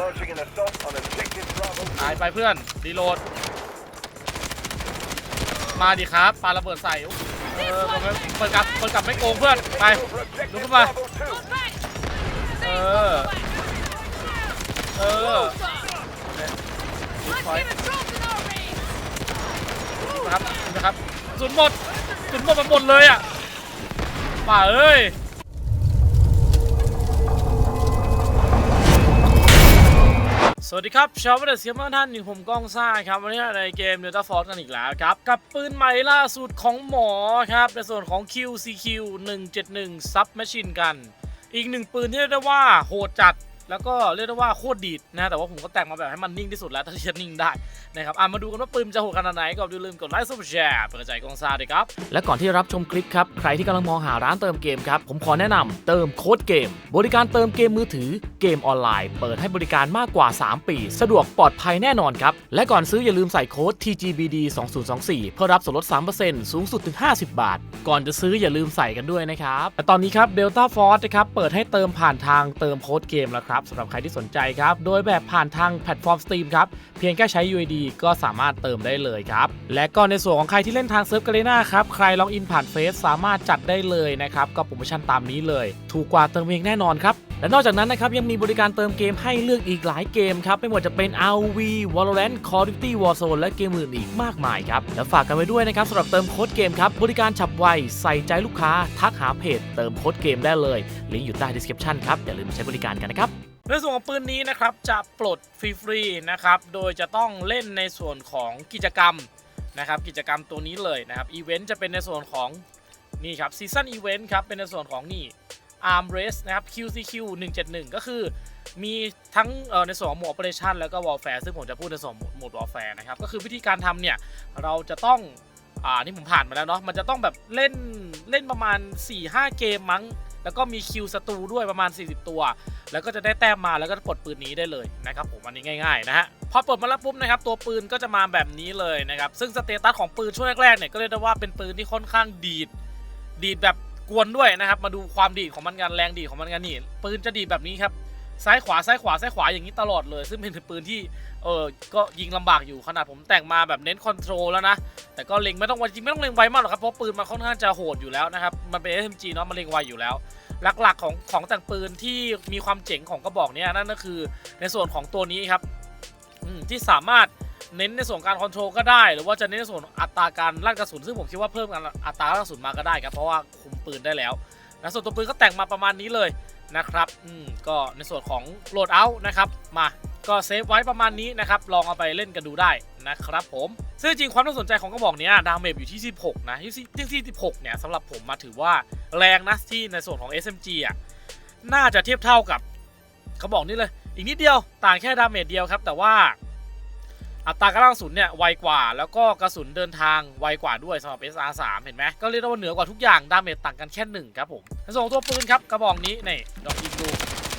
Launching an assault on objective Bravo. หายไปเพื่อนรีโหลด มาดิครับปาระเบิดใส่เออเปิดกลับเปิดกลับไม่โกงเพื่อนไป Over objective Look at my- Bravo 2. เออเออถอยนะครับนะครับสุนหมดสุนหมดมันหมดเลยอะป่าเอ้ย สวัสดีครับ ชาวบ้านเสียมากท่านอยู่ผมก้องซ่าครับวันนี้ในเกม Delta Force กันอีกแล้วครับ กับปืนใหม่ล่าสุดของหมอครับ ในส่วนของ QCQ 171 Submachine กัน อีกหนึ่งปืนที่เรียกได้ว่าโหดจัด แล้วก็เรียกได้ว่าโคตรดีดนะแต่ว่าผมก็แต่งมาแบบให้มันนิ่งที่สุดแล้วถ้าจะนิ่งได้นะครับอะมาดูกันว่าปืนจะโหดขนาดไหนก็อย่าลืมกดไลค์ซับแชร์เปิดใจกองซาด้วยครับ และก่อนที่รับชมคลิปครับ ใครที่กำลังมองหาร้านเติมเกมครับ ผมขอแนะนำเติมโค้ดเกม บริการเติมเกมมือถือเกมออนไลน์ เปิดให้บริการมากกว่า 3 ปี สะดวกปลอดภัยแน่นอนครับ และก่อนซื้ออย่าลืมใส่โค้ด TGBD 2024เพื่อรับส่วนลด 3%สูงสุดถึง 50 บาท ก่อนจะซื้ออย่าลืมใส่กันด้วยนะครับแต่ตอนนี้ครับ Delta Force นะครับเปิดให้เติมผ่านทางเติมโค้ดเกมแล้วครับสำหรับใครที่สนใจครับ โดยแบบผ่านทางแพลตฟอร์มสตรีมครับ เพียงแค่ใช้ UID ก็สามารถเติมได้เลยครับ และก็ในส่วนของใครที่เล่นทางเซิร์ฟกาเลนาครับ ใครล็อกอินผ่านเฟซสามารถจัดได้เลยนะครับ ก็โปรโมชั่นตามนี้เลย ถูกกว่าเติมเองแน่นอนครับ และนอกจากนั้นนะครับยังมีบริการเติมเกมให้เลือกอีกหลายเกมครับ ไม่ว่าจะเป็น RV Valorant Call of Duty Warzone และเกมอื่นอีกมากมายครับ และฝากกันไว้ด้วยนะครับสำหรับเติมโค้ดเกมครับ บริการฉับไว ใส่ใจลูกค้า ทักหาเพจ เติมโค้ดเกมได้เลย ลิงก์อยู่ใต้ description ครับ อย่าลืมใช้บริการกันนะครับในส่วนของปืนนี้นะครับจะปลดฟรีๆนะครับโดยจะต้องเล่นในส่วนของกิจกรรมนะครับกิจกรรมตัวนี้เลยนะครับอีเวนต์จะเป็นในส่วนของนี่ครับซีซันอีเวนต์ครับเป็นในส่วนของนี่ Arm Race นะครับ QCQ 171 ก็คือมีทั้งในส่วนของโหมด Operation แล้วก็ Warfare ซึ่งผมจะพูดในส่วนของโหมด Warfare นะครับ ก็คือวิธีการทำเนี่ย เราจะต้องอ่านี่ผมผ่านมาแล้วเนาะมันจะต้องแบบเล่นเล่นประมาณ 4-5 เกมมั้ง แล้วก็มีคิวศัตรูด้วยประมาณ 40 ตัว แล้วก็จะได้แต้มมาแล้วก็ปลดปืนนี้ได้เลยนะครับผมอันนี้ง่ายๆนะฮะพอเปลดมาแล้วปุ๊บนะครับตัวปืนก็จะมาแบบนี้เลยนะครับซึ่งสเตตัสของปืนช่วงแรกๆเนี่ยก็เรียกได้ว่าเป็นปืนที่ค่อนข้างดีดดีดแบบ กวนด้วยนะครับ มาดูความดีของมันกันแรงดีของมันกันนี่ปืนจะดีแบบนี้ครับซ้ายขวาซ้ายขวาซ้ายขวาอย่างนี้ตลอดเลย ซึ่งเป็นปืนที่เออก็ยิงลำบากอยู่ขนาดผมแต่งมาแบบเน้นคอนโทรลแล้วนะ แต่ก็เล็งไม่ต้องจริงไม่ต้องเล็งไวมากหรอกครับเพราะปืนมันค่อนข้างจะโหดอยู่แล้วนะครับ มันเป็น SMG เนาะมันเล็งไวอยู่แล้ว หลักๆของของแต่งปืนที่มีความเจ๋งของกระบอกเนี้นั่นก็คือในส่วนของตัวนี้ครับที่สามารถ เน้นในส่วนการคอนโทรลก็ได้ หรือว่าจะเน้นในส่วนอัตราการลั่นกระสุนซึ่งผมคิดว่าเพิ่มอัตราลั่นกระสุนมาก็ได้ครับเพราะว่าคุมปืนได้แล้วนะส่วนตัวปืนก็แต่งมาประมาณนี้เลยนะครับอืมก็ในส่วนของโหลดเอาท์นะครับมาก็เซฟไว้ประมาณนี้นะครับลองเอาไปเล่นกันดูได้นะครับผมซึ่งจริงความน่าสนใจของกระบอกนี้ดาเมจอยู่ที่ 16 นะที่ที่16เนี่ยสำหรับผมมาถือว่าแรงนะที่ในส่วนของ SMG อะน่าจะเทียบเท่ากับเขาบอกนี่เลย อีกนิดเดียวต่างแค่ดาเมจเดียวครับ แต่ว่า อัตราการะสุนเนี่ยไวกว่าแล้วก็กระสุนเดินทางไวกว่าด้วยสำหรับ SR3 เห็นไหมก็เรียกได้ว่าเหนือกว่าทุกอย่างดาเมจต่างกันแค่หนึ่งครับผมในส่วนของตัวปืนครับกระบอกนี้นี่ลองยิงดู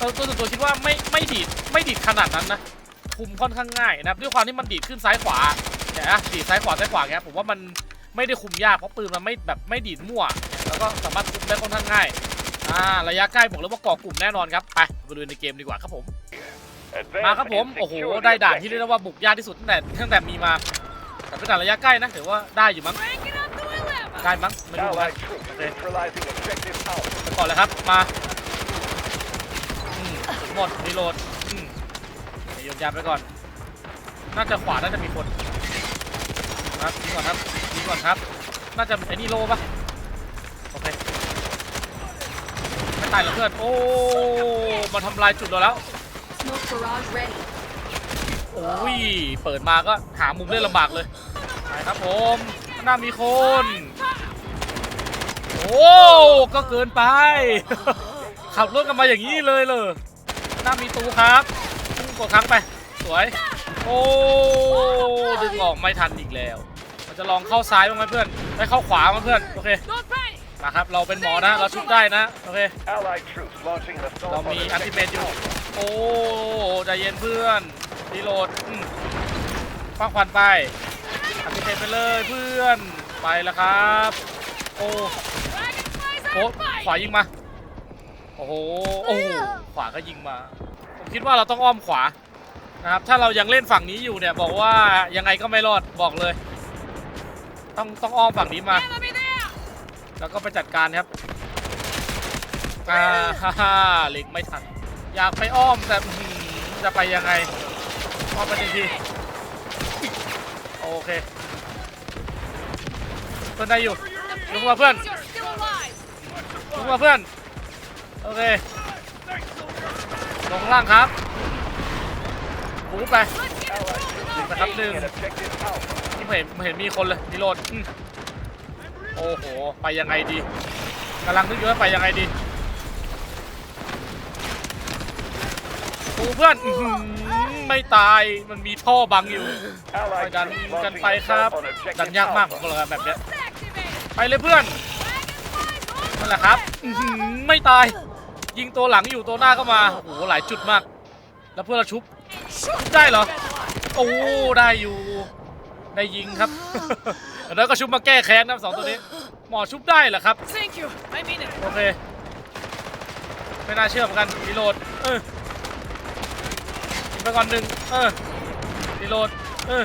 ตัวส่วนตัวคิดว่าไม่ไม่ดีดไม่ดีดขนาดนั้นนะคุมค่อนข้างง่ายนะครับด้วยความที่มันดีดขึ้นซ้ายขวาเนี่ยนะดีดซ้ายขวาซ้ายขวาเงี้ยผมว่ามันไม่ได้คุมยากเพราะปืนมันไม่แบบไม่ดีดมั่วแล้วก็สามารถคุมได้ค่อนข้างง่ายอ่าระยะใกล้บอกเลยว่าเกาะกลุ่มแน่นอนครับไปมาดูในเกมดีกว่าครับผม มาครับผม and โอ้โห secure the ได้ด่านที่ objective. เรียกได้ว่าบุกยากที่สุดตั้งแต่ตั้งแต่มีมาแต่เป็นด่านระยะใกล้นะถือว่าได้อยู่มั้งได้มั้งไม่รู้ว่า Allied troops neutralizing objective Alpha. ไปก่อนเลยครับมาอืมหมดรีโหลดอืมเดี๋ยวยกยาไปก่อน น่าจะขวาน่าจะมีคนครับยิงก่อนครับยิงก่อนครับ น่าจะไอ้นี่โลปะโอเคไม่ตายเหรอเพื่อนโอ้มาทำลายจุดเราแล้ว Smoke barrage ready. โอ้ย เปิดมาก็หามุมเล่นลำบากเลย ไปครับผมข้างหน้ามีคน โอ้ ก็เกินไป ขับรถกันมาอย่างนี้เลยเลยหน้ามีตูครับกดครั้งไป สวย โอ้ดึงออกไม่ทันอีกแล้วเราจะลองเข้าซ้ายบ้างไหมเพื่อนไม่เข้าขวามั้งเพื่อน โอเคมาครับ เราเป็นหมอนะ เราชุบได้นะ โอเค Allied troops launching an assault เรา on มีอันติ objective เมตอยู่ Alpha. โอ้ใจเย็นเพื่อนรีโหลดฟังควันไปอันติเมตไปเลยเพื่อนไปแล้วครับ โอ้โขวายิงมา โอ้โหโอ้ขวาก็ยิงมา ผมคิดว่าเราต้องอ้อมขวานะครับถ้าเรายังเล่นฝั่งนี้อยู่เนี่ย บอกว่ายังไงก็ไม่รอดบอกเลย ต้องต้องอ้อมฝั่งนี้มา แล้วก็ไปจัดการครับอ่าฮ่าฮ่าเล็งไม่ทัน อยากไปอ้อมแต่จะไปยังไงอ้อมไปทีโอเคเพื่อนได้อยู่ลุกมาเพื่อนลุกมาเพื่อนโอเคลงล่างครับปูไป Allied troops Back up engaging to- in objective Alpha. ที่เห็นไม่เห็นมีคนเลยดีโหลดโอ้โห ไปยังไงดีกำลังนึกอยู่ว่าไปยังไงดี ปูเพื่อนอื้อหือไม่ตายมันมีท่อบังอยู่ไป Allied ดัน troops กัน launching ไป an ครับ assault on ดัน objective ยากมากผม Alpha. บอกเลยแบบเนี้ยไปเลยเพื่อนนั่นแหละครับอื้อหือไม่ตาย ยิงตัวหลังอยู่ตัวหน้าก็มาโอ้โหหลายจุดมาก แล้วเพื่อนเราชุบชุบได้เหรอโอ้ได้อยู่ ได้ยิงครับ แล้วก็ชุบมาแก้แค้นนะสองตัวนี้ หมอชุบได้เหรอครับ Thank you. I mean it. โอเค ไม่น่าเชื่อเหมือนกันรีโหลดเออยิงไป ก่อนหนึ่งเออรีโหลดเออ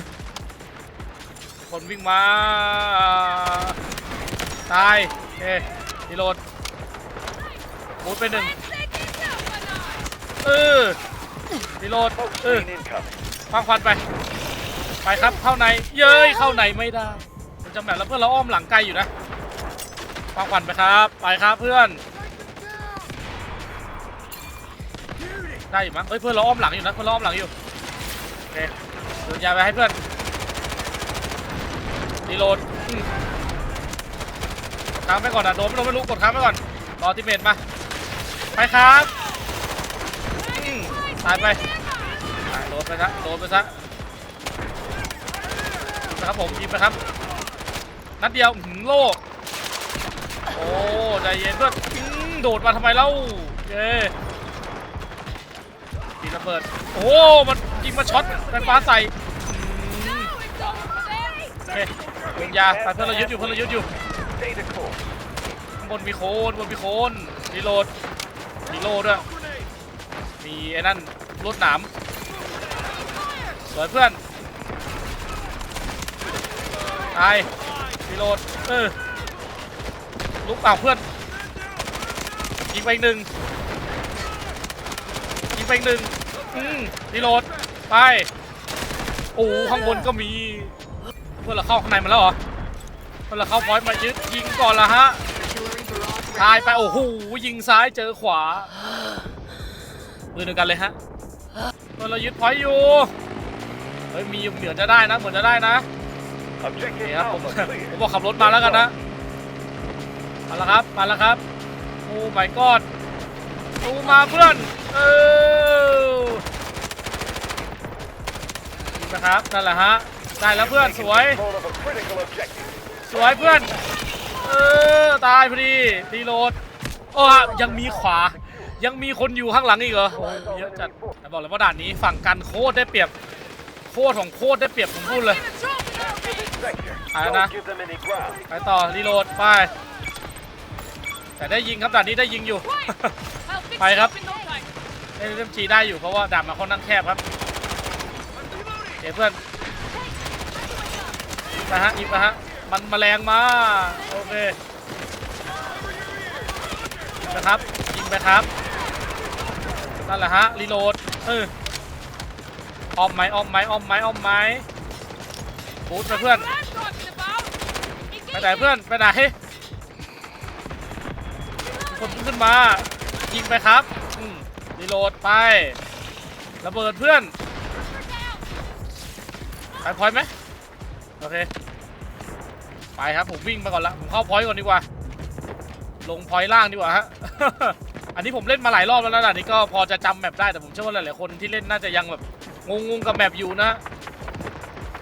คนวิ่งมา ตายโอเครีโหลดบูทไปหนึ่งเออรีโหลดเออ screen incoming. คว้างควันไป ไปครับเข้าใน เย้ยเข้าในไม่ได้จำแบบแล้วเพื่อนเราอ้อมหลังไกลอยู่นะคว้างควันไปครับ ไปครับเพื่อน ได้อยู่มั้งเฮ้ยเพื่อนเราอ้อมหลังอยู่นะเพื่อนเราอ้อมหลังอยู่โอเคโดนยาไปให้เพื่อนรีโหลดกดค้างไปก่อนนะโดนไม่โดนไม่รู้กดค้างไปก่อนรอทิเมตมาไปครับอืมตายไปอะโดนไปซะโดนไปซะยิงไปครับผมยิงไปครับนัดเดียวหือโล่โอ้ใจเย็นเพื่อนโดดมาทำไมเล่าเย้ ยิงระเบิด โอ้ มันยิงมาช็อตไฟฟ้าใส่อื้อโอเคลงยาไปเพื่อนเรายึดอยู่เพื่อนเรายึดอยู่ Stay the course. ข้างบนมีโคนบนมีโคนรีโหลดมีโล่ด้วย มีไอ้นั่นรถหนามสวยเพื่อนตายรีโหลดเออลุกเปล่าเพื่อนยิงไปอีกหนึ่งยิง ไปอีกหนึ่งอืมรีโหลดไปโอ้ข้างบนก็มีเพื่อนเราเข้าข้างในมาแล้วเหรอเพื่อนเราเข้าพอยต์มายึดยิงก่อนละฮะ Artillery barrage ตาย ready. ไปโอ้โหยิงซ้ายเจอขวาปืนเดียวกันเลยฮะเพื่อนเรายึดพอยต์อยู่เฮ้ยมีเหมือนจะได้นะเหมือนจะได้นะ Objective นี่ครับผม Alpha ผม clear. บอกขับรถมาแล้วกันนะมาแล้วครับมาแล้วครับโอ้ my god ดูมาเพื่อน เออนี่นะครับนั่นแหละฮะได้แล้วเพื่อนสวย Control of a critical objective. สวยเพื่อนเออตายพอดีรีโหลดโอ้ฮะยังมีขวา ยังมีคนอยู่ข้างหลังอีกเหรอโอ้ยเยอะจัดแต่บอกเลยว่าด่านนี้ฝั่งกันโคตรได้เปรียบโคตรของโคตรได้เปรียบผมพูดเลย Sector. Ah, Don't nah. give them any ground. ไปต่อรีโหลดไปแต่ได้ยิงครับด่านนี้ได้ยิงอยู่ I'll fix Fire it up. เอ็มจีได้อยู่เพราะว่าดานมันค่อนข้างแคบครับเดี๋ยวเพื่อนยิงไปฮะยิงไปฮะมันแมลงมาโอเคยิงไปครับยิงไปครับนั่นแหละฮะรีโหลดเออออมไหมออมไหมออมไหมออมไหมบูทไปเพื่อนไปไหนเพื่อนไปไหนคนขึ้นมายิงไปครับ รีโหลดไประเบิดเพื่อนไปพอยต์ไหมโอเคไปครับผมวิ่งมาก่อนละผมเข้าพอยต์ก่อนดีกว่า ลงพอยต์ล่างดีกว่าฮะอันนี้ผมเล่นมาหลายรอบแล้วนะด่านนี้ก็พอจะจำแมปได้แต่ผมเชื่อว่าหลายๆคนที่เล่นน่าจะยังแบบงงๆกับแมปอยู่นะ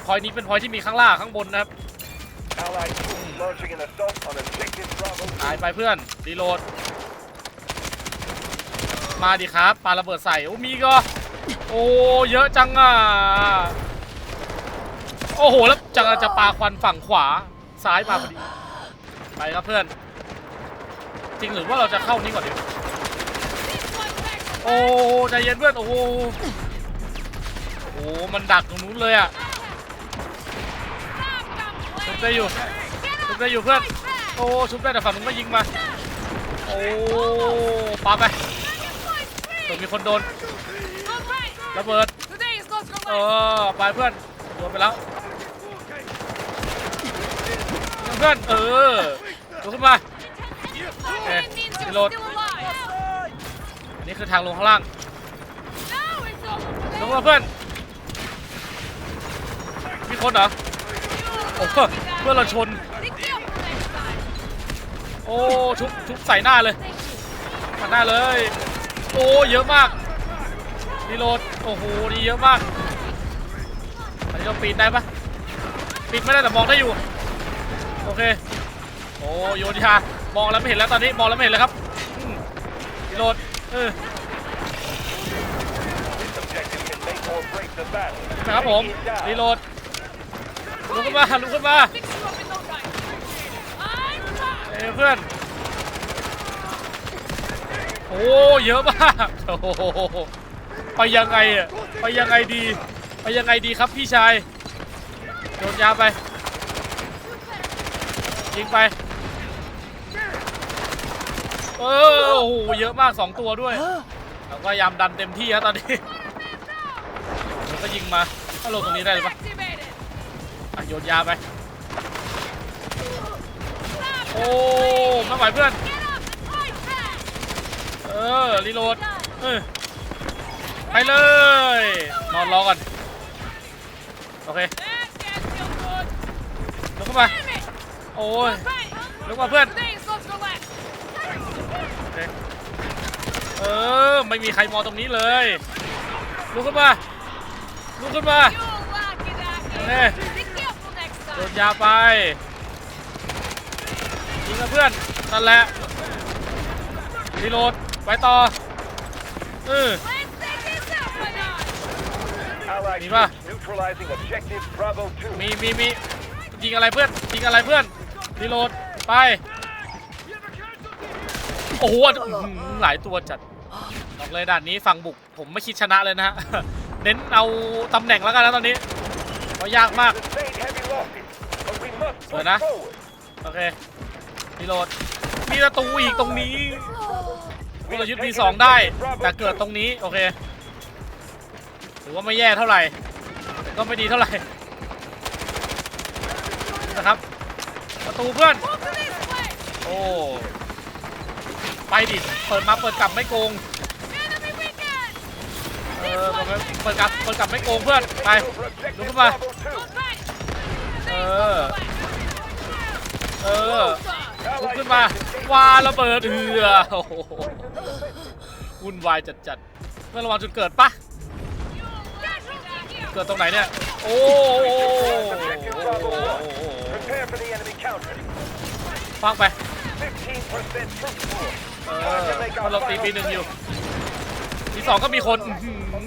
พอยต์นี้เป็นพอยต์ที่มีข้างล่างข้างบนนะครับ Allied troops launching an assault on objective Bravo. ตายไปเพื่อนรีโหลด มาดิครับปาระเบิดใส่โอ้มีก็ โอ้เยอะจังอะโอ้โหแล้วจังจะปาควันฝั่งขวาซ้ายมาพอดีไปครับเพื่อน จริงหรือว่าเราจะเข้านี้ก่อนดีโอ้ใจเย็นเพื่อนโอ้โหโอ้มันดักตรงนู้นเลยอะชุบได้อยู่ชุบได้อยู่เพื่อนโอ้ชุบได้แต่ฝั่งนู้นไม่ยิงมาโอ้ปาไป เดี๋ยวมีคนโดน Alright, ระเบิด today is not เอ romance. อไปเพื่อนโดนไปแล้วเพื่อนเออลุกขึ้นมา Okay, means you're reload. still alive. อันนี้คือทางลงข้างล่าง Now it's over. ลงมาเพื่อนมีคนเหรอโอ้โหเพื่อนเราชน Be careful next time. โอ้ชุบชุบใส่หน้าเลยมาหน้าเลย โอ้เยอะมากรีโหลดโอ้โหนี่เยอะมากอันนี้เราปีนได้ปะปีนไม่ได้แต่มองได้อยู่โอเคโอ้โยนยามองแล้วไม่เห็นแล้วตอนนี้มองแล้วไม่เห็นเลยครับรีโหลดเออนะครับผมรีโหลดลุกขึ้นมาลุกขึ้นมาเอ้ยเพื่อน อ้เยอะมากโอ้โหไปยังไงอะไปยังไงดี ไปยังไงดีครับพี่ชายโยนยาไปยิงไปเออโอ้โหเยอะมากสองตัวด้วยเราก็พยายามดันเต็มที่ฮะตอนนี้มันก็ยิงมาถ้าลงตรงนี้ได้หรือเปะ Activated. อะโยนยาไป โอ้ไม่ไหวเพื่อน Get up and fight back. เออรีโหลดเออไปเลย นอนรอก่อน โอเคลุกขึ้นมาโอ้ยลุกมาเพื่อนเออ ไม่มีใครมองตรงนี้เลยลุกขึ้นมาลุกขึ้นมา You lucky ducky. Eh. Be careful next โดนยาไปยิงกับเพื่อนนั่นแหละรีโหลด ไปต่อเออ Let's take this up a notch. Allied Mira. troops neutralizing objective Bravo 2. มีมีมียิงอะไรเพื่อนยิงอะไรเพื่อนรีโหลดไปโอ้โหอื้อหือหลายตัวจัดบอกเลยด่านนี้ฝั่งบุกผมไม่คิดชนะเลยนะฮะ เน้นเอาตำแหน่งแล้วกันนะตอนนี้เพราะยากมาก Sustain heavy losses, but we must push Rồi đó. forward. โอเครีโหลดมีประตูอีกตรงนี้ กลยุทธ์มีสองได้ แต่เกิดตรงนี้ โอเคถือว่าไม่แย่เท่าไหร่แต่ก็ไม่ดีเท่าไหร่นะครับ ประตูเพื่อน โอ้ไปดิ เปิดมาเปิดกลับไม่โกงเออเปิดกลับเปิดกลับไม่โกงเพื่อน ไป Take over objective Đúng rồi. Bravo 2. All right. Today is Ờ. not romance. เออลุกขึ้นมาวาระเบิดเอือโอ้โห วุ่นวายจัดๆเมื่อระวังจุดเกิดปะเกิดตรงไหนเนี่ย โอ้ฟังไปเออเราตีปีหนึ่งอยู่ปีสองก็มีคน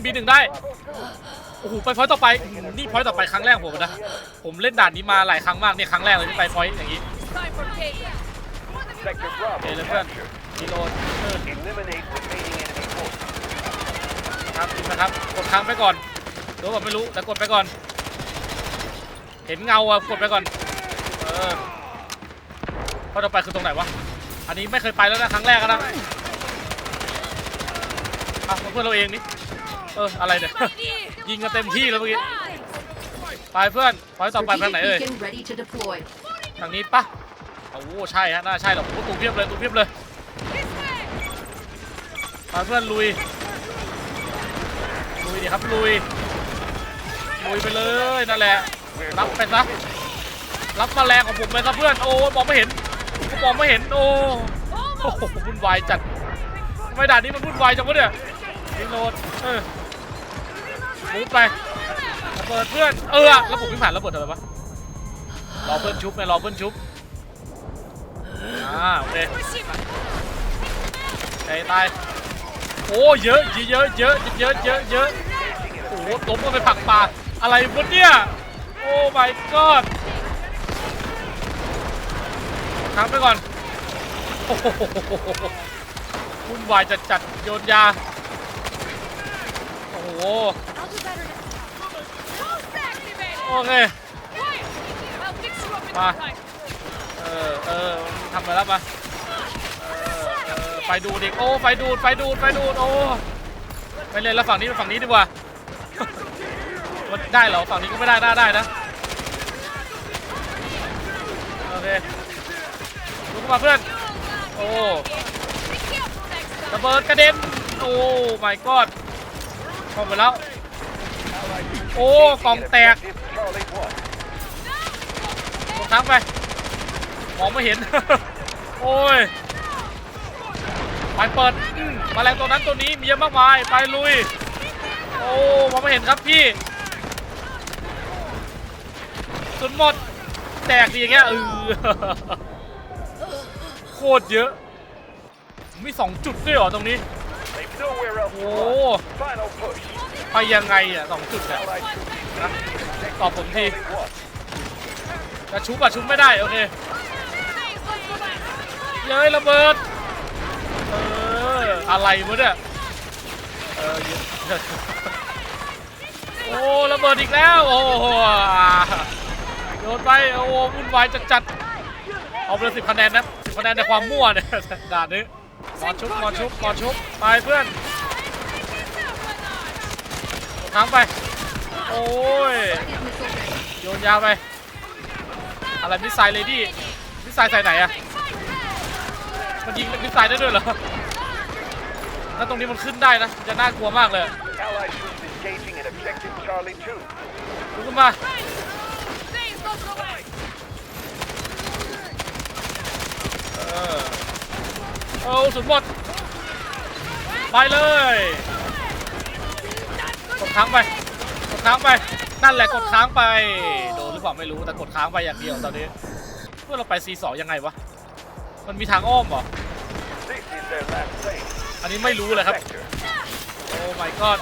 ปีหนึ่งได้โอ้โหไปพอยต่อไปนี่พอยต่อไปครั้งแรกผมนะ ผมเล่นด่านนี้มาหลายครั้งมากเนี่ยครั้งแรกเลยที่ไปพอยอย่างนี้เค Bravo เลยเพื่อนมีโลดเออ ครับนะครับ กดค้างไปก่อนรู้ว่าไม่รู้แต่กดไปก่อน เห็นเงาอะกดไปก่อน เออพอต่อไปคือตรงไหนวะ อันนี้ไม่เคยไปแล้วนะครั้งแรกนะอะเพื่อนเราเองนี่ เอออะไรเนี่ย ยิงกันเต็มที่แล้วเมื่อกี้ ไปเพื่อนพอยต์ต่อไปทางไหนเอ่ยทางนี้ปะโอ้โหใช่ฮะน่าใช่หรอกตูเพียบเลยตูเพียบเลยไปเพื่อนลุยี่ครับลุยลุยไปเลยนั่นแหละรับไปซะรับมาแรงของผมไปซะเพื่อนโอ้บอกไม่เห็นมอกไม่เห็นโอ้โหวุ่นวายจัดทำไมด่านนี้มันวุ่นวายจังวะเนี่ยรีโหลดเออมูฟไประเบิดเพื่อนเออแล้วผมพิ่ผ่านระเบิดอะไรวะรอเพื่อนชุบไงรอเพื่อนชุบอ่าโอเคตายตายโอ้เยอะเยอะเยอะเยอะเยอะเยอะ หล้มก็ไปผักปลาอะไรวะเนี่ย โอ้ my god ค้างไปก่อนโอ้โหวุ่นวายจัดจัดๆโยนยา I'll do better next time. Boost activated. โอเค Quiet. I'll fix you up in no Ah. time. เออเออทำไปแล้วมาเออเออไฟดูดอีกโอ้ ไฟดูด ไฟดูด ไฟดูด โอ้ไม่เล่นแล้วฝั่งนี้ฝั่งนี้ดีกว่า มันได้เหรอฝั่งนี้ก็ไม่ได้ได้ได้นะโอเคลุกขึ้นมาเพื่อนโอ้ระเบิดกระเด็นโอ้ my god เข้าไปแล้วโอ้กล่องแตก Objective Charlie 1. กดค้งไปมองไม่เห็น โอ้ยไปเปิดอืมแมาแรงตัวนั้นตัวนี้มีเยอะมากมาย ไปลุย โอ้มองไม่เห็นครับพี่ สุดหมด แตกดีอย่างเงี้ยเออโคตรเยอะมีสองจุดด้วยเหรอตรงนี้ Leave nowhere else to Oh. run. Final push. ไปยังไงอะสองจุดอะนะตอบผมทีจะชุบอะชุบไม่ได้ โอเคเย้ยระเบิด เออ อะไรวะเนี่ยเออเยอะโอ้ระเบิดอีกแล้ว โอ้ โหโยนไปโอ้โหวุ่นวายจัดๆเอาไปเลยสิบคะแนนนะสิบคะแนนในความมั่วเนี่ยด่านนี้หมอชุบหมอชุบหมอชุบไปเพื่อนค้างไป โอ้ยโยนยาวไปอะไรมิสไซล์เลดี้มิสไซล์ใส่ไหนอะมันยิงมิสไซล์ได้ด้วยเหรอถ้าตรงนี้มันขึ้นได้นะจะน่ากลัวมากเลย Allied troops engaging in Objective Charlie 2. ลุกขึ้นมา Thanks, let's go back. เออ เอาสุดหมด ไปเลยกดค้างไปกดค้างไป นั่นแหละกดค้างไป โดนหรือเปล่าไม่รู้แต่กดค้างไปอย่างเดียวตอนนี้เพื่อเราไป C2 ยังไงวะ มันมีทางอ้อมเหรอ อันนี้ไม่รู้เลยครับ โอ้ my god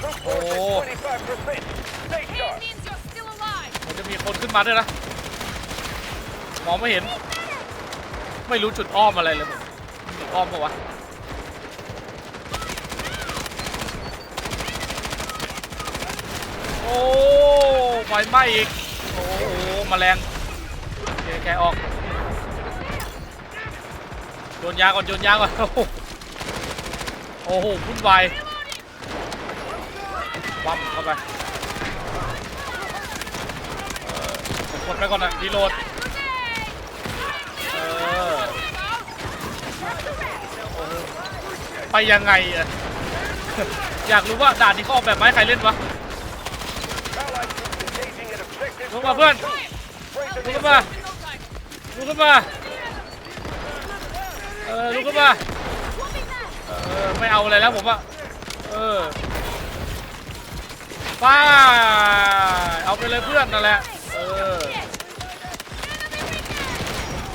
Troop Oh. force at 25%. Stay It sharp. means you're still alive. มันจะมีคนขึ้นมาด้วยนะ มองไม่เห็น ไม่รู้จุดอ้อมอะไรเลยผมจุดอ้อมปะวะโอ้ไฟไหม้อีกโอ้โหแมลงแกแกออกโยนยาก่อนโยนยาก่อนโอ้โหโอ้โหวุ่นวายปั๊มเข้าไปกดไปก่อนนะรีโหลด เออโอ้โห ไปยังไงอะอยากรู้ว่าด่านนี้เขาออกแบบไหมาให้ใครเล่นวะลุกมาเพื่อนลุกขึ้นมาลุกขึ้นมาเออลุกขึ้นมาเออไม่เอาอะไรแล้วผมอะเออไป้าเอาไปเลยเพื่อนนั่นแหละเออ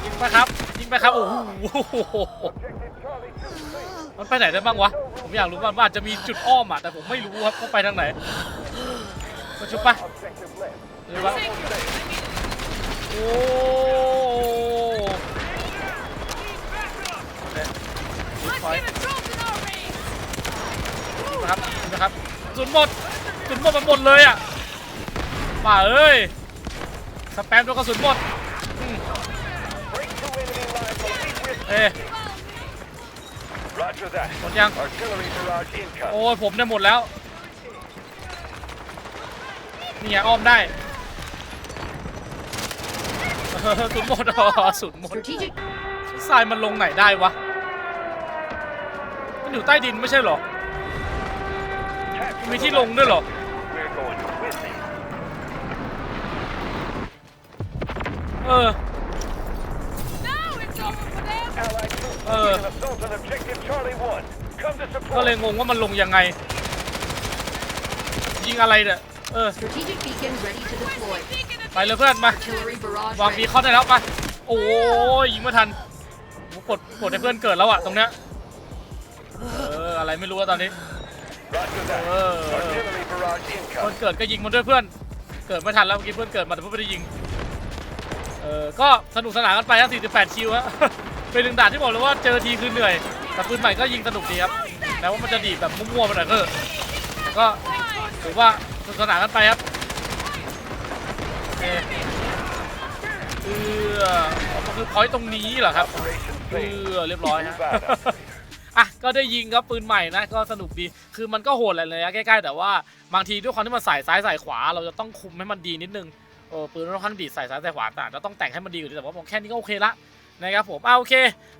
ยิงไปครับยิงไปครับโอ้โห มันไปไหนได้บ้างวะ ผมอยากรู้ว่ามันอาจะมีจุดอ้อมอะแต่ผมไม่รู้ครับว่าไปทางไหนมาชุบปะ Objective left. หรือว่าโอ้เนี่ย Let's ถอย get a troop in our range. นะครับนะครับสุดหมดสุดหมดมันหมดเลยอะป่าเอ้ยสแปมตัวกระสุนหมดอืม Roger that. หมดยัง Artillery barrage incoming. โอ้ยผมเนี่ยหมดแล้วนี่ไงอ้อมได้เออสุดหมดอ๋อสุดหมด Strategic ทรายมันลงไหนได้วะ มันอยู่ใต้ดินไม่ใช่เหรอ Capture มี the ที่ลงด้วยเหรอ We're going to win this. เออ 1. Come to ก็เลย support. งงว่ามันลงยังไง ยิงอะไรเนี่ยเออ strategic beacon ready to deploy. Thinking of ไปเลยเพื่อนมา Artillery barrage วางบี ready. คอนได้แล้วปะโอ้ยยิงไม่ทันผมกดกดให้เพื่อนเกิดแล้วอะตรงเนี้ยเอออะไรไม่รู้อะตอนนี้ Roger that. Uh. Artillery barrage คน incoming. เกิดก็ยิงมันด้วยเพื่อน เกิดไม่ทันแล้วเมื่อกี้เพื่อนเกิดมาแต่เพื่อนไม่ได้ยิง เออ ก็สนุกสนานกันไปครับ48 คิวฮะ เป็นหนึ่งด่านที่บอกเลยว่าเจอทีคือเหนื่อย แต่ปืนใหม่ก็ยิงสนุกดีครับแม้ว่ามันจะดีแบบมั่วๆไปหน่อยก็ก็ถือว่าสนุกสนานกันไปครับโอเคเออก็คือพอยต์ตรงนี้เหรอครับเออเรียบร้อยฮะอะก็ได้ยิงครับปืนใหม่นะก็สนุกดีคือมันก็โหดแหละระยใกล้ๆแต่ว่าบางทีด้วยความที่มันใส่ซ้ายใส่ขวา เราจะต้องคุมให้มันดีนิดนึงเออปืนค่อนข้างดีใส่ซ้ายใส่ขวาแต่เราต้องแต่งให้มันดีกว่ดีแต่ว่าผมแค่นี้ก็โอเคละ นะครับผมเอาโอเค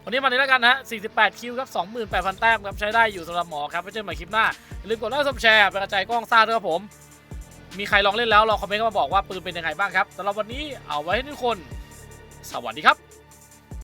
วันนี้มานี้แล้วกันนะฮะ 48 คิวครับ 28,000 แต้มครับ ใช้ได้อยู่สำหรับหมอครับไว้เจอกันใหม่คลิปหน้า อย่าลืมกดไลค์กดแชร์เป็นกระจายกล้องซ่าด้วยครับผม มีใครลองเล่นแล้วลองคอมเมนต์เข้ามาบอกว่าปืนเป็นยังไงบ้างครับสำหรับวันนี้เอาไว้ให้ทุกคน สวัสดีครับ